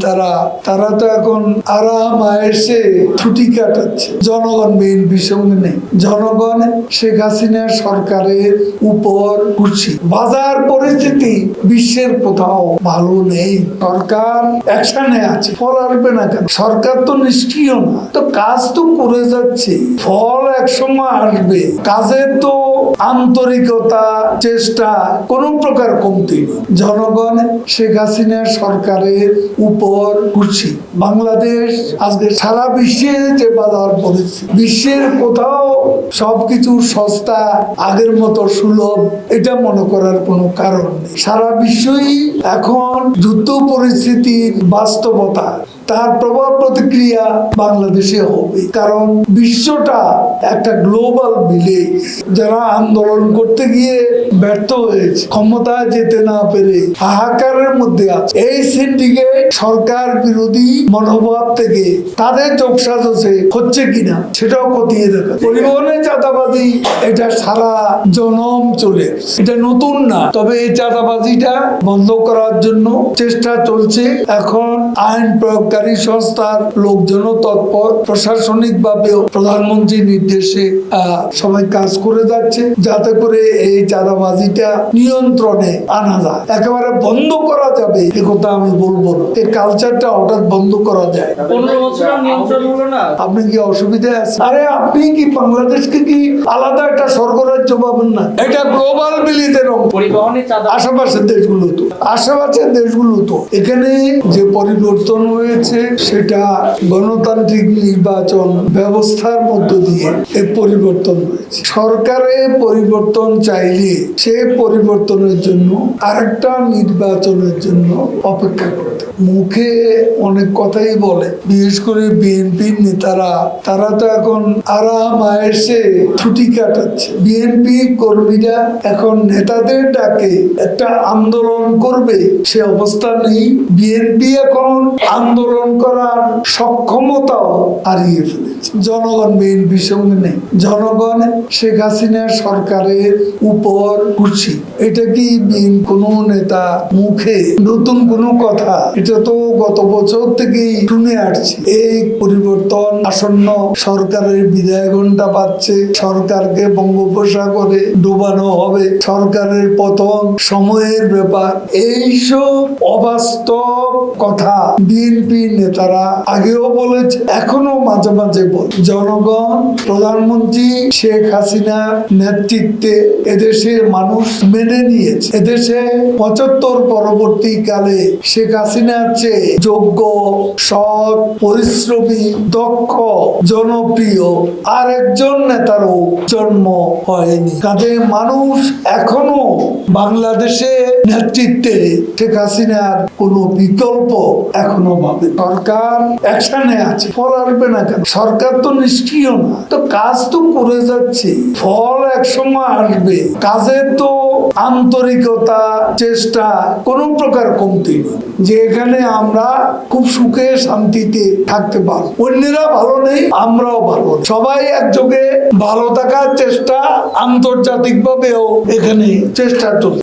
নেতারা তারা তো এখন আরাম, আয়েসে ছুটি কাটাচ্ছে। জনগণ বিএনপির সঙ্গে নেই। জনগণ শেখ হাসিনা সরকারের উপর খুশি। বাজার পরিস্থিতি বিশ্বের কোথাও ভালো নেই। সরকার অ্যাকশনে আছে, ফল আসবে না কেন? সরকার তো নিষ্ক্রিয় না। তো কাজ তো করে যাচ্ছে। ফল একসময় আসবে। কাজের তো আন্তরিকতা, চেষ্টা কোন প্রকার কমতি নেই। জনগণ শেখ হাসিনা সরকারের উপর খুশি বাংলাদেশ আজকে সারা বিশ্বে যে বাজার পড়েছে বিশ্বের কোথাও সবকিছু সস্তা, আগের মতো সুলভ, এটা মনে করার কোনো কারণ নেই। সারা বিশ্বই এখন যুদ্ধ পরিস্থিতির বাস্তবতা। তার প্রভাব প্রতিক্রিয়া বাংলাদেশে হবে। কারণ বিশ্বটা একটা গ্লোবাল ভিলেজ যারা আন্দোলন করতে গিয়ে ব্যর্থ হয়েছে ক্ষমতায় যেতে না পেরে হাহাকারের মধ্যে আছে। এই সিন্ডিকেট সরকার বিরোধী মনোভাব থেকে তাদের যোগসাজসে হচ্ছে কিনা সেটাও খতিয়ে দেখা। পরিবহনে চাঁদাবাজি, এটা সারা জনম চলে এটা নতুন না, তবে এই চাঁদাবাজিটা বন্ধ করার জন্য চেষ্টা চলছে। এখন আইন প্রয়োগকারী সংস্থার লোকজনও তৎপর। প্রশাসনিক ভাবেও প্রধানমন্ত্রীর নির্দেশে সবাই কাজ করে যাচ্ছে যাতে করে এই চাঁদাবাজিটা নিয়ন্ত্রণে আনা যায়। একেবারে বন্ধ করা যাবে এ কথা আমি বলব না। এই কালচারটা হঠাৎ বন্ধ করা যায়। আপনি কি অসুবিধা আছে আরে আপনি কি বাংলাদেশকে কি আলাদা একটা স্বর্গরাজ্য পাবেন না? এটা গ্লোবাল বিলিতে আশেপাশের দেশগুলো তো আশেপাশের দেশগুলো তো এখানে যে পরিবর্তন হয়েছে সেটা গণতান্ত্রিক নির্বাচন ব্যবস্থার মধ্য দিয়ে এ পরিবর্তন হয়েছে। সরকারে পরিবর্তন চাইলে সে পরিবর্তনের জন্য আরেকটা নির্বাচনের জন্য অপেক্ষা করতে মুখে অনেক কথাই বলে, বিশেষ করে বিএনপির নেতারা, তারা তো এখন আরাম আয়েসে ছুটি কাটাচ্ছে। বিএনপি কর্মীরা এখন নেতাদের ডাকে একটা আন্দোলন করবে, সে অবস্থা নেই। বিএনপি এখন আন্দোলন করার সক্ষমতাও হারিয়ে ফেলেছে। জনগণ বিএনপির সঙ্গে নেই। জনগণ শেখ হাসিনা সরকারের উপর খুশি। এটা কি কোন নেতা মুখে নতুন কোনো কথা? এটা তো গত বছর থেকেই শুনে আসছে। এই পরিবর্তন আসন্ন সরকারের বিদায় ঘণ্টা পাচ্ছে সরকারকে বঙ্গোপসাগরে ডুবানো হবে। সরকারের পতন সময়ের ব্যাপার। এইসব অবাস্তব কথা বিএনপি নেতারা আগেও বলেছে, এখনও মাঝে মাঝে বলে। জনগণ, প্রধানমন্ত্রী শেখ হাসিনার নেতৃত্বে এদেশের মানুষ মেনে নিয়েছে। এদেশে পঁচাত্তর পরবর্তীকালে শেখ হাসিনার চেয়ে যোগ্য, সৎ, পরিশ্রমী, দক্ষ, জনপ্রিয় আর একজন নেতারও জন্ম হয়নি। কাজে মানুষ এখনও বাংলাদেশে নেতৃত্বে শেখ হাসিনার কোনো বিকল্প এখনও ভাবে সরকার অ্যাকশনে আছে, ফল আসবে না কেন? সরকার তো নিষ্ক্রিয় না। তো কাজ তো করে যাচ্ছে, ফল একসময় আসবে। কাজের তো আন্তরিকতা, চেষ্টা কোনো প্রকার কমতি নেই, যে এখানে আমরা খুব সুখে, শান্তিতে থাকতে পারব। অন্যরা ভালো নেই, আমরাও ভালো সবাই একযোগে ভালো থাকার চেষ্টা আন্তর্জাতিক ভাবেও এখানে চেষ্টা চলছে।